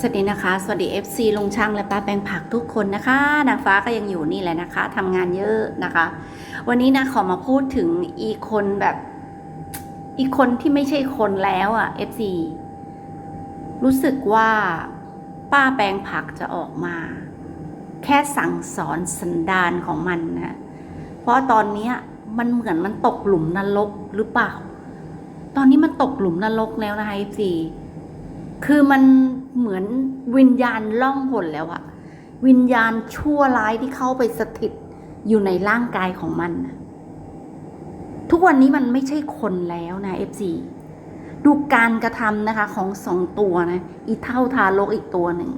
สวัสดีนะคะ สวัสดี FC ลุงช่างและป้าแปงผักทุกคนนะคะนางฟ้าก็ยังอยู่นี่แหละนะคะทำงานเยอะนะคะ วันนี้นะขอมาพูดถึงอีคนแบบอีคนที่ไม่ใช่คนแล้วอะ่ะ FC รู้สึกว่าป้าแปลงผักจะออกมา แค่สั่งสอนสันดานของมันนะเพราะตอนนี้มันเหมือนมันตกหลุมนรกหรือเปล่า ตอนนี้มันตกหลุมนรกแล้วนะคะ FC คือมันเหมือนวิญญาณล่องหนแล้วอะวิญญาณชั่วร้ายที่เข้าไปสถิตอยู่ในร่างกายของมัน ทุกวันนี้มันไม่ใช่คนแล้วนะ FC ดูการกระทำนะคะของสองตัวนะอีเท่าทารกอีกตัวหนึ่ง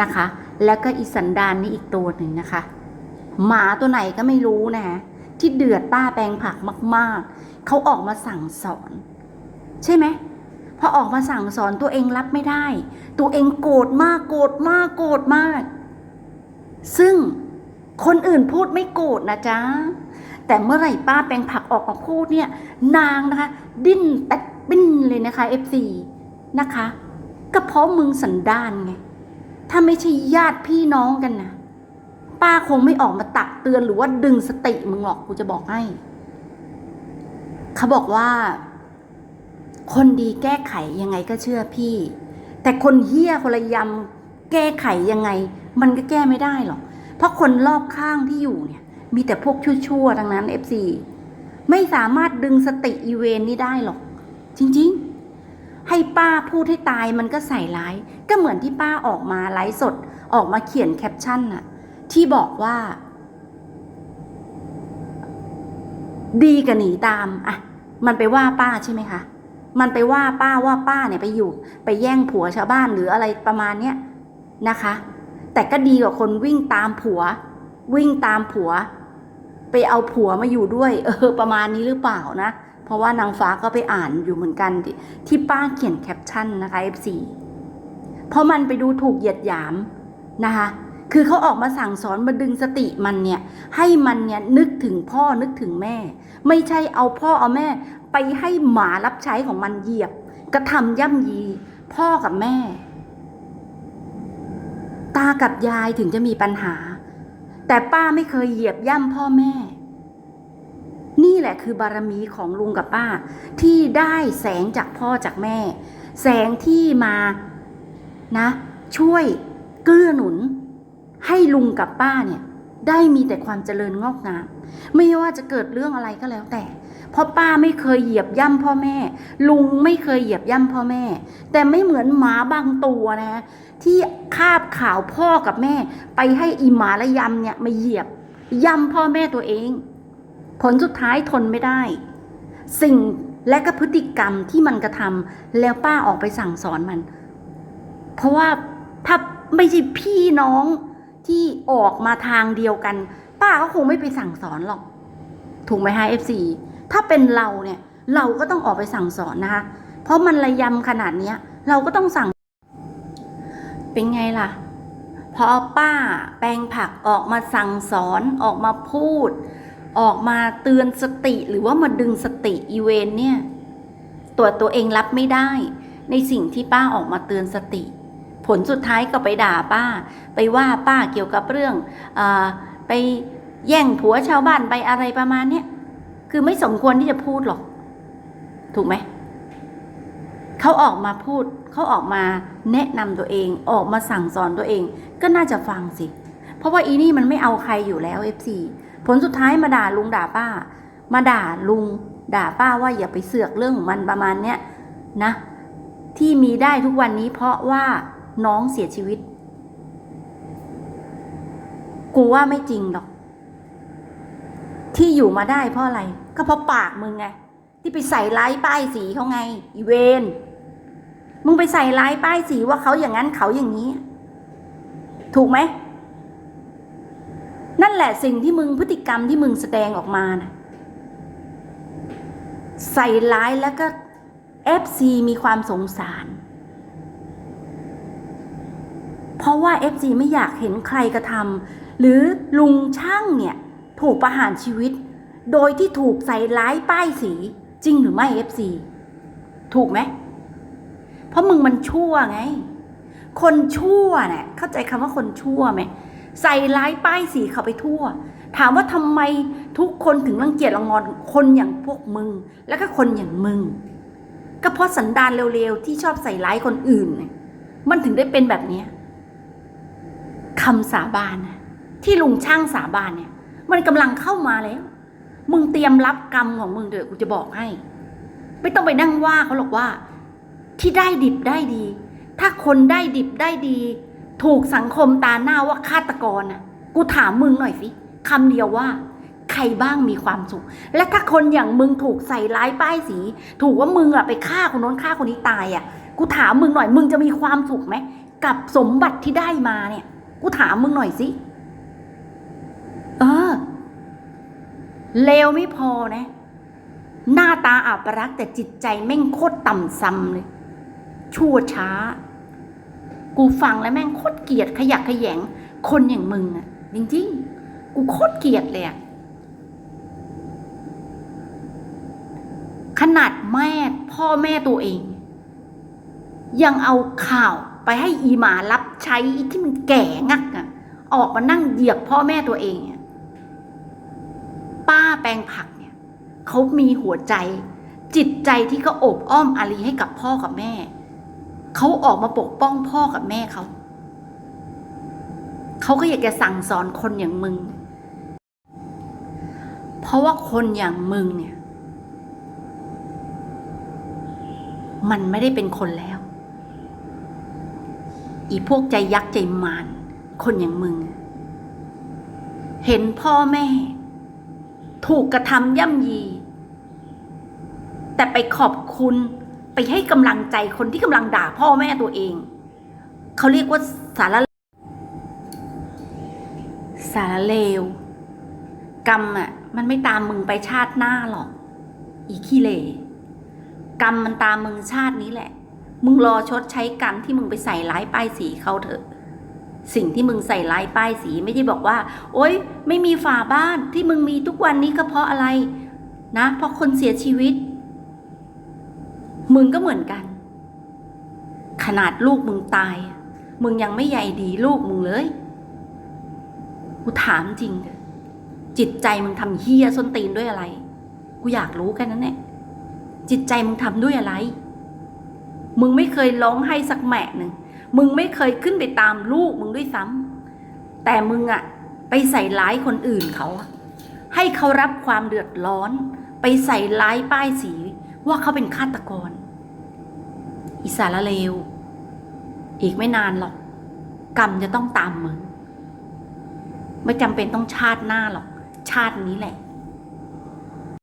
นะคะ แล้วก็อีสันดานนี่อีกตัวหนึ่งนะคะ หมาตัวไหนก็ไม่รู้นะที่เดือดป้าแปลงผักมาก ๆเขาออกมาสั่งสอน ใช่ไหม อออกมาสั่งสอนตัวเองรับไม่ได้ ตัวเองโกรธมากโกรธมากโกรธมาก ซึ่งคนอื่นพูดไม่โกรธนะจ๊ะ แต่เมื่อไหร่ป้าแปลงผักออกมาพูดเนี่ย นางนะคะ ดิ้นแตกปิ้นเลยนะคะ FC นะคะ ก็เพราะมึงสันดานไง ถ้าไม่ใช่ญาติพี่น้องกันนะป้าคงไม่ออกมาตักเตือนหรือว่าดึงสติมึงหรอกกูจะบอกให้ เขาบอกว่า คนดีแก้ไขยังไงก็เชื่อพี่ แต่คนเฮี้ยคนละยำแก้ไขยังไง มันก็แก้ไม่ได้หรอก เพราะคนรอบข้างที่อยู่เนี่ย มีแต่พวกชั่วๆทั้งนั้น FC ไม่สามารถดึงสติอีเวนนี้ได้หรอก จริงๆ ให้ป้าพูดให้ตายมันก็ใส่ร้าย ก็เหมือนที่ป้าออกมาไลฟ์สด ออกมาเขียนแคปชั่นน่ะ ที่บอกว่า ดีกับหนีตาม อะ มันไปว่าป้าใช่ไหมคะ มันไปว่าป้าว่าป้าเนี่ยไปอยู่ ไปแย่งผัวชาวบ้านหรืออะไรประมาณเนี้ยนะคะ แต่ก็ดีกว่าคนวิ่งตามผัว วิ่งตามผัว ไปเอาผัวมาอยู่ด้วย เออ ประมาณนี้หรือเปล่านะ เพราะว่านางฟ้าก็ไปอ่านอยู่เหมือนกัน ที่ป้าเขียนแคปชั่นนะคะ F4 เพราะมันไปดูถูกเหยียดหยามนะคะคือเขาออกมาสั่งสอนมาดึงสติมันเนี่ย ให้มันเนี่ยนึกถึงพ่อนึกถึงแม่ ไม่ใช่เอาพ่อเอาแม่ ไปให้หมารับใช้ของมันเหยียบ กระทำย่ำยี พ่อกับแม่ ตากับยายถึงจะมีปัญหา แต่ป้าไม่เคยเหยียบย่ำพ่อแม่ นี่แหละคือบารมีของลุงกับป้า ที่ได้แสงจากพ่อจากแม่ แสงที่มานะ ช่วยเกื้อหนุน ให้ลุงกับป้าเนี่ย ได้มีแต่ความเจริญงอกงาม ไม่ว่าจะเกิดเรื่องอะไรก็แล้วแต่ เพราะป้าไม่เคยเหยียบย่ำพ่อแม่ ลุงไม่เคยเหยียบย่ำพ่อแม่ แต่ไม่เหมือนหมาบางตัวนะ ที่คาบข่าวพ่อกับแม่ ไปให้อีหมาและยำเนี่ยมาเหยียบย่ำพ่อแม่ตัวเอง ผลสุดท้ายทนไม่ได้ สิ่งและก็พฤติกรรมที่มันกระทำแล้วป้าออกไปสั่งสอนมัน เพราะว่าถ้าไม่ใช่พี่น้อง ที่ออกมาทางเดียวกัน ป้าก็คงไม่ไปสั่งสอนหรอก ถูกไหมฮะ FC ถ้าเป็นเราเนี่ย เราก็ต้องออกไปสั่งสอนนะคะ เพราะมันระยำขนาดเนี้ย เราก็ต้องสั่ง เป็นไงล่ะ พอป้าแปลงผักออกมาสั่งสอนออกมาพูด ออกมาเตือนสติหรือว่ามาดึงสติอีเวนเนี่ยตัวตัวเองรับไม่ได้ ในสิ่งที่ป้าออกมาเตือนสติ ผลสุดท้ายก็ไปด่าป้า ไปว่าป้าเกี่ยวกับเรื่องอไปแย่งผัวชาวบ้านไปอะไรประมาณเนี้ยคือไม่สมควรที่จะพูดหรอก ถูกไหมเขาออกมาพูดเขาออกมาแนะนำตัวเอง ออกมาสั่งสอนตัวเอง ก็น่าจะฟังสิ เพราะว่าอีนี่มันไม่เอาใครอยู่แล้ว FC ผลสุดท้ายมาด่าลุงด่าป้า มาด่าลุง ด่าป้าว่าอย่าไปเสือกเรื่องของมันประมาณเนี้ยนะ ที่มีได้ทุกวันนี้เพราะว่า น้องเสียชีวิต กูว่าไม่จริงหรอก ที่อยู่มาได้เพราะอะไร ก็เพราะปากมึงไง ที่ไปใส่ร้ายป้ายสีเขาไง อีเวนมึงไปใส่ร้ายป้ายสีว่าเขาอย่างนั้นเขาอย่างนี้ ถูกไหม นั่นแหละสิ่งที่มึงพฤติกรรมที่มึงแสดงออกมานะใส่ร้ายแล้วก็เอฟซีมีความสงสาร เพราะว่า FC ไม่อยากเห็นใครกระทำหรือลุงช่างเนี่ยถูกประหารชีวิต โดยที่ถูกใส่ร้ายป้ายสีจริงหรือไม่ FC ถูกไหม เพราะมึงมันชั่วไง คนชั่วเนี่ยเข้าใจคำว่าคนชั่วไหมใส่ร้ายป้ายสีเขาไปทั่ว ถามว่าทำไมทุกคนถึงรังเกียจรังงอนคนอย่างพวกมึง แล้วก็คนอย่างมึง ก็เพราะสันดานเร็วๆที่ชอบใส่ร้ายคนอื่น มันถึงได้เป็นแบบนี้ คำสาบานนะที่ลุงช่างสาบานเนี่ย มันกำลังเข้ามาแล้ว มึงเตรียมรับกรรมของมึงเถอะกูจะบอกให้ ไม่ต้องไปนั่งว่าเขาหรอกว่า ที่ได้ดิบได้ดี ถ้าคนได้ดิบได้ดี ถูกสังคมตาหน้าว่าฆาตกรน่ะ กูถามมึงหน่อยสิคำเดียวว่าใครบ้างมีความสุข และถ้าคนอย่างมึงถูกใส่ร้ายป้ายสี ถูกว่ามึงอะไปฆ่าคนโน้นฆ่าคนนี้ตายอะกูถามมึงหน่อยมึงจะมีความสุขไหมกับสมบัติที่ได้มาเนี่ย กูถามมึงหน่อยสิ เออ เลวไม่พอนะ หน้าตาอับรักษ์แต่จิตใจแม่งโคตรต่ำซ้ำเลย ชั่วช้า กูฟังแล้วแม่งโคตรเกลียดขยักขยง คนอย่างมึงอะจริงๆ กูโคตรเกลียดเลยอะขนาดแม่พ่อแม่ตัวเอง ยังเอาข่าวไปให้อีหมารับ ใช้ที่มันแก่งักอะออกมานั่งเหยียบพ่อแม่ตัวเองป้าแปลงผักเนี่ยเขามีหัวใจ จิตใจที่เขาโอบอ้อมอารีให้กับพ่อกับแม่เขาออกมาปกป้องพ่อกับแม่เขาเขาก็อยากจะสั่งสอนคนอย่างมึง เพราะว่าคนอย่างมึงเนี่ย มันไม่ได้เป็นคนแล้ว อีพวกใจยักษ์ใจมารคนอย่างมึง เห็นพ่อแม่ ถูกกระทำย่ำยี แต่ไปขอบคุณไปให้กำลังใจคนที่กำลังด่าพ่อแม่ตัวเอง เขาเรียกว่าสารสารเลว กรรมอะ มันไม่ตามมึงไปชาติหน้าหรอก อีขี้เล กรรมมันตามมึงชาตินี้แหละ มึงรอชดใช้กรรมที่มึงไปใส่ร้ายป้ายสีเขาเถอะ สิ่งที่มึงใส่ร้ายป้ายสีไม่ได้บอกว่า โอ๊ย ไม่มีฝาบ้านที่มึงมีทุกวันนี้ก็เพราะอะไร นะ เพราะคนเสียชีวิต มึงก็เหมือนกัน ขนาดลูกมึงตาย มึงยังไม่ใยดีลูกมึงเลยกูถามจริงเถอะจิตใจมึงทำเฮี้ยส้นตีนด้วยอะไร กูอยากรู้แค่นั้นแหละจิตใจมึงทำด้วยอะไร มึงไม่เคยร้องไห้สักแมะหนึ่งมึงไม่เคยขึ้นไปตามลูกมึงด้วยซ้ำแต่มึงอะไปใส่ร้ายคนอื่นเขา ให้เขารับความเดือดร้อน ไปใส่ร้ายป้ายสีว่าเขาเป็นฆาตกร อิสาระเลว อีกไม่นานหรอก กรรมจะต้องตามมึง ไม่จำเป็นต้องชาติหน้าหรอก ชาตินี้แหละ